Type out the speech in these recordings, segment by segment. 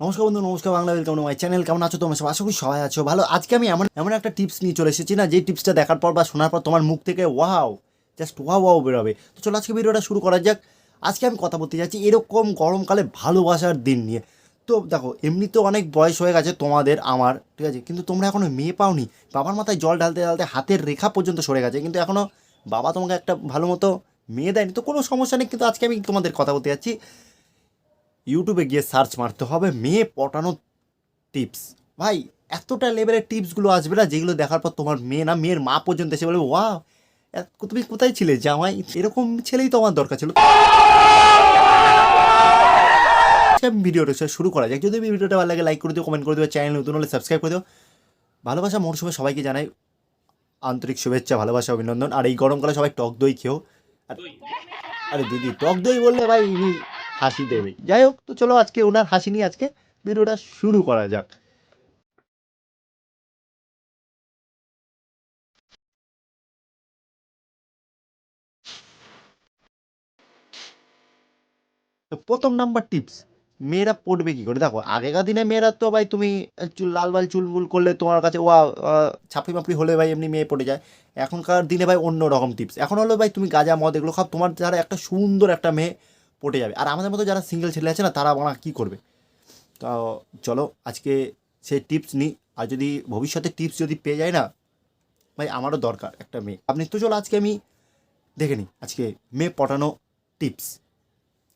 নমস্কার বন্ধু, নমস্কার Bangla welcome to my channel কেমন আছো? তোমার সব আশা করি সবাই আছো। ভালো। আজকে আমি এমন এমন একটা টিপস নিয়ে চলে এসেছি না যে টিপসটা দেখার পর বা শোনার পর তোমার মুখ থেকে ওয়াও জাস্ট ওয়াও ওয়াও বেরোবে। তো চলো আজকে ভিডিওটা শুরু করা যাক। আজকে আমি কথা বলতে যাচ্ছি এরকম গরমকালে ভালোবাসার দিন নিয়ে। তো দেখো এমনি তো অনেক বয়স হয়ে গেছে তোমাদের, আমার, ঠিক আছে? কিন্তু তোমরা এখনও মেয়ে পাওনি। বাবার মাথায় জল ঢালতে ঢালতে হাতের রেখা পর্যন্ত সরে গেছে। কিন্তু এখনও বাবা তোমাকে একটা ভালো মতো মেয়ে দেয়নি। তো কোনো সমস্যা নেই, কিন্তু আজকে আমি তোমাদের কথা বলতে যাচ্ছি। ইউটিউবে গিয়ে সার্চ মারতে হবে, মেয়ে পটানো টিপস ভাই, এতটা লেভেলের টিপসগুলো আসবে না, যেগুলো দেখার পর তোমার মেয়ে না, মেয়ের মা পর্যন্ত এসে বলবে ওয়া তুমি কোথায় ছিলে, জামাই? এরকম ছেলেই তো আমার দরকার ছিল। আমি ভিডিওটা শুরু করা যাক। যদি ভিডিওটা ভালো লাগে লাইক করে দিও কমেন্ট করে দিও চ্যানেল নতুন হলে সাবস্ক্রাইব করে দিও। ভালোবাসা মরশুমে সবাইকে জানাই আন্তরিক শুভেচ্ছা, ভালোবাসা, অভিনন্দন। আর এই গরমকালে সবাই টক দই খেও। আরে দিদি, টক দই বললে ভাই হাসি দেবে। যাই হোক, তো চলো আজকে ওনার হাসি নিয়ে আজকে ভিডিওটা শুরু করা যাক। প্রথম নাম্বার টিপস, মেয়েরা পড়বে কি করে? দেখো, আগেকার দিনে মেয়েরা তো ভাই তুমি চুল, লাল বাল চুল বুল করলে তোমার কাছে, ওয়া ছাপড়ি মাপড়ি হলে ভাই এমনি মেয়ে পড়ে যায়। এখনকার দিনে ভাই অন্য রকম টিপস এখন হলো ভাই তুমি গাঁজা, মদ এগুলো খাও, তোমার যারা একটা সুন্দর একটা মেয়ে পটে যাবে। আর আমাদের মতো যারা সিঙ্গেল ছেলে আছে না, তারা আমরা কী করবে? তো চলো, আজকে সে টিপস নিই আর যদি ভবিষ্যতে টিপস যদি পেয়ে যায় না, ভাই, আমারও দরকার একটা মেয়ে। আপনি তো চলো, আজকে আমি দেখে নিই আজকে মেয়ে পটানো টিপস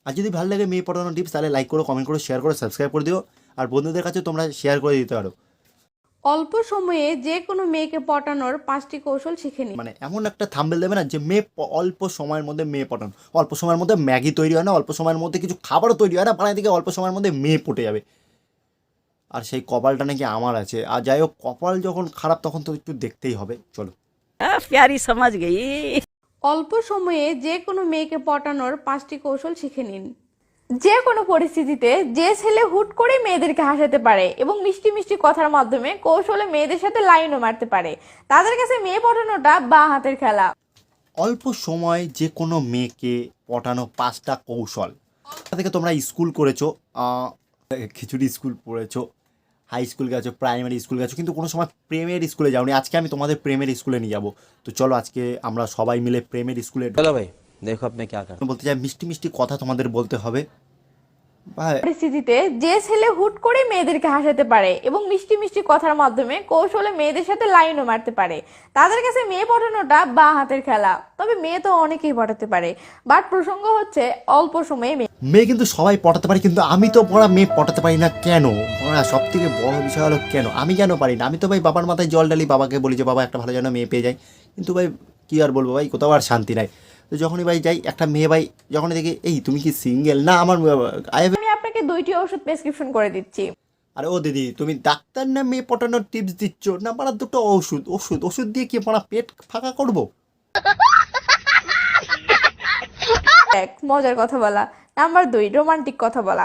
আর যদি ভালো লাগে মেয়ে পটানো টিপস তাহলে লাইক করো কমেন্ট করো শেয়ার করো সাবস্ক্রাইব করে দিও। আর বন্ধুদের কাছে তোমরা শেয়ার করে দিতে পারো। অল্প সময়ে যে কোনো মেয়েকে পটানোর পাঁচটি কৌশল শিখে নিন মানে এমন একটা থাম্বেল দেবে না যে মেয়ে অল্প সময়ের মধ্যে মেয়ে পটানো। অল্প সময়ের মধ্যে ম্যাগি তৈরি হয় না অল্প সময়ের মধ্যে কিছু খাবারও তৈরি হয় না পাড়ায় থেকে অল্প সময়ের মধ্যে মেয়ে পটে যাবে। আর সেই কপালটা নাকি আমার আছে। আর যাই হোক কপাল যখন খারাপ তখন তো একটু দেখতেই হবে। চলো। প্যারি সমাজ গেই। অল্প সময়ে যে কোনো মেয়েকে পটানোর পাঁচটি কৌশল শিখে নিন। যে কোনো পরিস্থিতিতে যে ছেলে হুট করে মেয়েদেরকে হাসাতে পারে এবং মিষ্টি মিষ্টি কথার মাধ্যমে কৌশলে মেয়েদের সাথে লাইনও মারতে পারে তাদের কাছে মেয়ে পটানোটা বা হাতের খেলা। অল্প সময় যে কোনো মেয়েকে পটানো পাঁচটা কৌশল। থেকে তোমরা স্কুল করেছ খিচুড়ি স্কুল পড়েছো হাই স্কুল গেছো প্রাইমারি স্কুল গেছো কিন্তু কোনো সময় প্রেমের স্কুলে যাওনি। আজকে আমি তোমাদের প্রেমের স্কুলে নিয়ে যাব। তো চলো আজকে আমরা সবাই মিলে প্রেমের স্কুলে চলো ভাই দেখো আপনি কে বলতে চাই মিষ্টি মিষ্টি কথা তোমাদের বলতে হবে। পরিস্থিতিতে যে ছেলে হুট করে মেয়েদেরকে হাসাতে পারে এবং মিষ্টি মিষ্টি কথার মাধ্যমে কৌশলে মেয়েদের সাথে লাইনও মারতে পারে তাদের কাছে মেয়ে পটানোটা বা হাতের খেলা। তবে মেয়ে তো অনেকেই পটাতে পারে বাট প্রসঙ্গ হচ্ছে অল্প সময়ে মেয়ে মেয়ে কিন্তু সবাই পটাতে পারে কিন্তু আমি তো পড়া মেয়ে পটাতে পারি না কেন? সব থেকে বড় বিষয় হলো কেন? আমি কেন পারি না? আমি তো ভাই বাবার মাথায় জল ডালি বাবাকে বলি যে বাবা একটা ভালো যেন মেয়ে পেয়ে যায়। কিন্তু ভাই কী আর বলব ভাই? কোথাও আর শান্তি নাই। তো যখনই ভাই যাই একটা মেয়ে ভাই যখনই দেখি এই তুমি কি সিঙ্গেল না আমার আমি আপনাকে দুইটি ওষুধ প্রেসক্রিপশন করে দিচ্ছি। আরে ও দিদি তুমি ডাক্তার না মেয়ে পটানোর টিপস দিচ্ছ? না মারা দুটো ওষুধ ওষুধ ওষুধ দিয়ে কি মারা পেট ফাঁকা করব? এক মজার কথা বলা। নাম্বার দুই রোমান্টিক কথা বলা।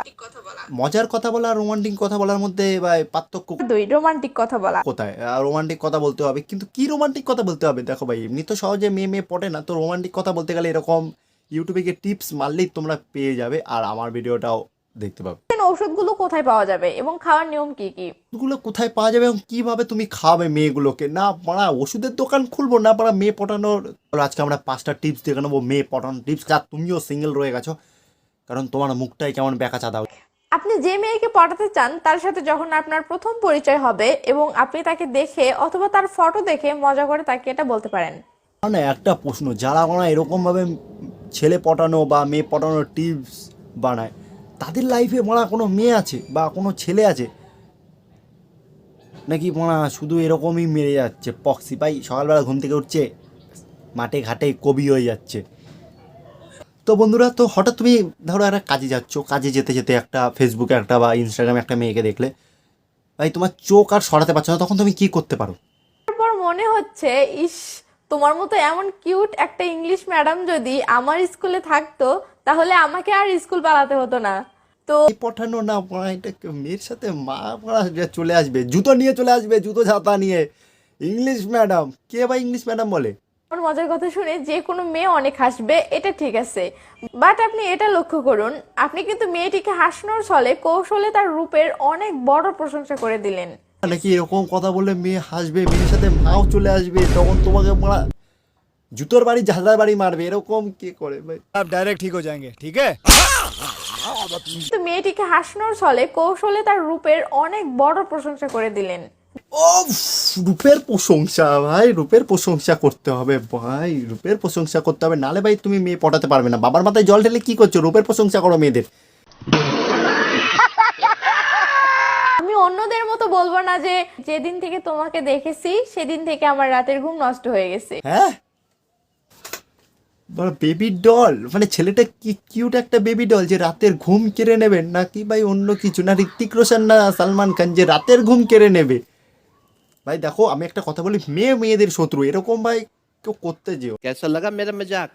মজার কথা বলা আর রোমান্টিক কথা বলার মধ্যে ভাই পার্থক্য দুই রোমান্টিক কথা বলা। কোথায়? রোমান্টিক কথা বলতে হবে। কিন্তু কি রোমান্টিক কথা বলতে হবে? দেখো ভাই এমনি তো সহজে মেয়ে মেয়ে পটে না তো রোমান্টিক কথা বলতে গেলে এরকম ইউটিউবে গিয়ে টিপস মারলেই তোমরা পেয়ে যাবে। আর আমার ভিডিওটাও দেখতে পাবে। ওষুধগুলো কোথায় পাওয়া যাবে এবং খাওয়ার নিয়ম কি কি? ওগুলো কোথায় পাওয়া যাবে এবং কীভাবে তুমি খাওয়াবে মেয়েগুলোকে? না পাড়া ওষুধের দোকান খুলবো না পাড়া মেয়ে পটানোর? আজকে আমরা পাঁচটা টিপস দেখে নেব মেয়ে পটানোর টিপস যা তুমিও সিঙ্গেল রয়ে গেছো কারণ তোমার মুখটাই কেমন বেকা চাঁদা আপনি যে মেয়েকে পটাতে চান তার সাথে যখন আপনার প্রথম পরিচয় হবে এবং আপনি তাকে দেখে অথবা তার ফটো দেখে মজা করে তাকে এটা বলতে পারেন। না একটা প্রশ্ন যারা ওরা এরকমভাবে ছেলে পটানো বা মেয়ে পটানোর টিপস বানায় তাদের লাইফে মরা কোনো মেয়ে আছে বা কোনো ছেলে আছে? নাকি মরা শুধু এরকমই মেরে যাচ্ছে, পক্সি? পাই সকালবেলা ঘুম থেকে উঠছে, মাঠে ঘাটে কবি হয়ে যাচ্ছে। তো বন্ধুরা, তো হঠাৎ তুমি ধরো একটা কাজে যাচ্ছ, কাজে যেতে যেতে একটা ফেসবুকে একটা বা ইনস্টাগ্রামে একটা মেয়েকে দেখলে, ভাই, তোমার চোখ আর সরাতে পারছ না, তখন তুমি কি করতে পারো? তারপর মনে হচ্ছে, ইস, তোমার মতো এমন কিউট একটা ইংলিশ ম্যাডাম যদি আমার স্কুলে থাকতো, তাহলে আমাকে আর স্কুল পালাতে হতো না। তো পঠানো না এটাকে মেয়ের সাথে মা পড়া? চলে আসবে জুতো নিয়ে চলে আসবে জুতো ছাতা নিয়ে। ইংলিশ ম্যাডাম কে বা ইংলিশ ম্যাডাম বলে? আমার মজার কথা শুনে যে কোনো মেয়ে অনেক হাসবে এটা ঠিক আছে। বাট আপনি এটা লক্ষ্য করুন আপনি কিন্তু মেয়েটিকে হাসানোর ছলে কৌশলে তার রূপের অনেক বড় প্রশংসা করে দিলেন। মানে নাকি এরকম কথা বলে মেয়ে হাসবে মেয়ের সাথে মাও চলে আসবে তখন তোমাকে মারা জুতোর বাড়ি জাহাজার বাড়ি মারবে এরকম কে করে? ভাই ডাইরেক্ট ঠিক হয়ে যায় ঠিক আছে? কিন্তু মেয়েটিকে হাসানোর ছলে কৌশলে তার রূপের অনেক বড় প্রশংসা করে দিলেন। ও রূপের প্রশংসা ভাই রূপের প্রশংসা করতে হবে ভাই রূপের প্রশংসা করতে হবে। নালে ভাই তুমি মেয়ে পটাতে পারবে না। বাবার মাথায় জল ঢেলে কি করছ? রূপের প্রশংসা করো মেয়েদের। আমি অন্যদের মতো বলব না যে যেদিন থেকে তোমাকে দেখেছি সেদিন থেকে আমার রাতের ঘুম নষ্ট হয়ে গেছে। হ্যাঁ? বেবি ডল মানে ছেলেটা কি কিউট একটা বেবি ডল যে রাতের ঘুম কেড়ে নেবেন নাকি ভাই অন্য কিছু? না ঋত্বিক রোশন না সালমান খান যে রাতের ঘুম কেড়ে নেবে? ভাই দেখো আমি একটা কথা বলি মেয়ে মেয়েদের শত্রু এরকম ভাই কেউ করতে যেও। কেসা লাগা মেরে মজাক?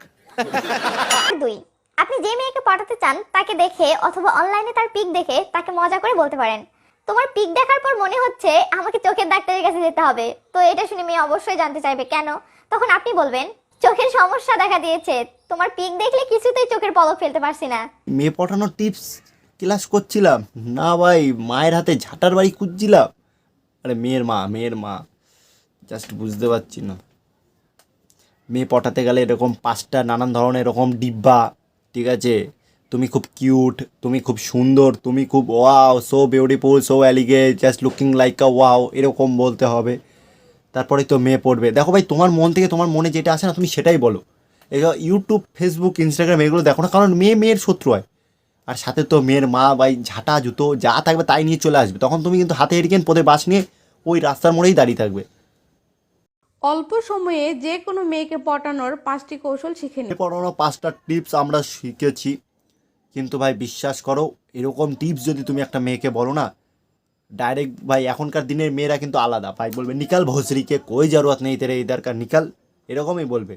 দুই আপনি যে মেয়েকে পাঠাতে চান তাকে দেখে অথবা অনলাইনে তার পিক দেখে তাকে মজা করে বলতে পারেন। তোমার পিক দেখার পর মনে হচ্ছে আমাকে চোখের ডাক্তারের কাছে যেতে হবে। তো এটা শুনে মেয়ে অবশ্যই জানতে চাইবে কেন? তখন আপনি বলবেন চোখের সমস্যা দেখা দিয়েছে। তোমার পিক দেখলে কিছুতেই চোখের পলক ফেলতে পারছি না। মেয়ে পটানোর টিপস ক্লাস করছিলাম। না ভাই, মায়ের হাতে ঝাঁটার বাড়ি খুঁজছিলাম। আরে মেয়ের মা মেয়ের মা। জাস্ট বুঝতে পারছি না। মেয়ে পটাতে গেলে এরকম পাঁচটা নানান ধরনের এরকম ডিব্বা, ঠিক আছে? তুমি খুব কিউট তুমি খুব সুন্দর, তুমি খুব wow so beautiful so অ্যালিগে just looking like a wow এরকম বলতে হবে। তারপরে তো মেয়ে পড়বে। দেখো ভাই তোমার মন থেকে তোমার মনে যেটা আসে না তুমি সেটাই বলো। এগুলো ইউটিউব ফেসবুক ইনস্টাগ্রাম এগুলো দেখো না কারণ মেয়ে মেয়ের শত্রু হয়। আর সাথে তো মেয়ের মা ভাই ঝাঁটা জুতো যা থাকবে তাই নিয়ে চলে আসবে। তখন তুমি কিন্তু হাতে হেরিকেন পদে বাস নিয়ে ওই রাস্তার মোড়েই দাঁড়িয়ে থাকবে। অল্প সময়ে যে কোনো মেয়েকে পটানোর পাঁচটি কৌশল শিখে এ পড়ানো পাঁচটা টিপস আমরা শিখেছি। কিন্তু ভাই বিশ্বাস করো এরকম টিপস যদি তুমি একটা মেয়েকে বলো না ডাইরেক্ট ভাই এখনকার দিনের মেয়েরা কিন্তু আলাদা। ভাই বলবে নিকাল ভোসরিকে কই জরুরত নেই তেরে ইধার কা নিকাল? এরকমই বলবে।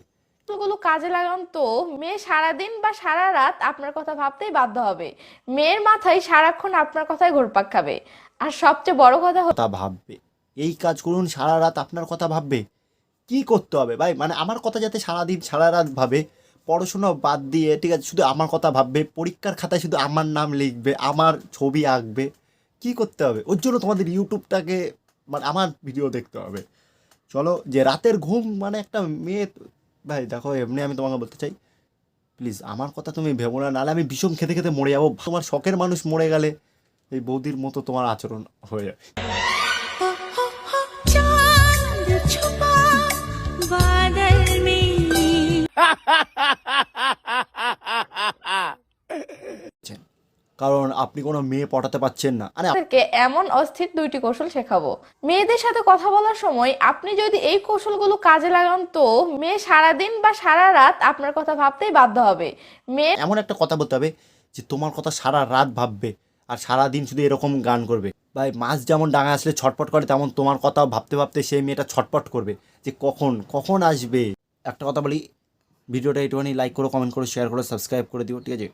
গুলো কাজে লাগান তো মেয়ে সারাদিন বা সারা রাত আপনার কথা ভাবতেই বাধ্য হবে। মেয়ের মাথায় সারাক্ষণ আপনার কথাই ঘুরপাক খাবে। আর সবচেয়ে বড় কথা কথা ভাববে। এই কাজ করুন সারা রাত আপনার কথা ভাববে। কি করতে হবে ভাই? মানে আমার কথা যাতে সারাদিন সারা রাত ভাবে পড়াশোনা বাদ দিয়ে ঠিক আছে শুধু আমার কথা ভাববে পরীক্ষার খাতায় শুধু আমার নাম লিখবে আমার ছবি আঁকবে। কি করতে হবে? ওর জন্য তোমাদের ইউটিউবটাকে মানে আমার ভিডিও দেখতে হবে। চলো যে রাতের ঘুম মানে একটা মেয়ে ভাই দেখো এমনি আমি তোমাকে বলতে চাই। প্লিজ আমার কথা তুমি ভেবো না। নাহলে আমি বিষম খেতে খেতে মরে যাব। তোমার শখের মানুষ মরে গেলে এই বৌদির মতো তোমার আচরণ হয়ে যাবে। কারণ আপনি কোনো মেয়ে পটাতে পাচ্ছেন না। আরে আপনাদেরকে এমন অস্থির দুইটি কৌশল শেখাবো। মেয়েদের সাথে কথা বলার সময় আপনি যদি এই কৌশলগুলো কাজে লাগান তো মেয়ে সারাদিন বা সারা রাত আপনার কথা ভাবতেই বাধ্য হবে। মেয়ে এমন একটা কথা বলতে হবে যে তোমার কথা সারা রাত ভাববে আর সারা দিন শুধু এরকম গান করবে। ভাই মাছ যেমন ডাঙা আসলে ছটপট করে তেমন তোমার কথা ভাবতে ভাবতে সেই মেয়েটা ছটপট করবে যে কখন কখন আসবে। একটা কথা বলি ভিডিওটা একটুখানি লাইক করো কমেন্ট করো শেয়ার করো সাবস্ক্রাইব করে দিও ঠিক আছে?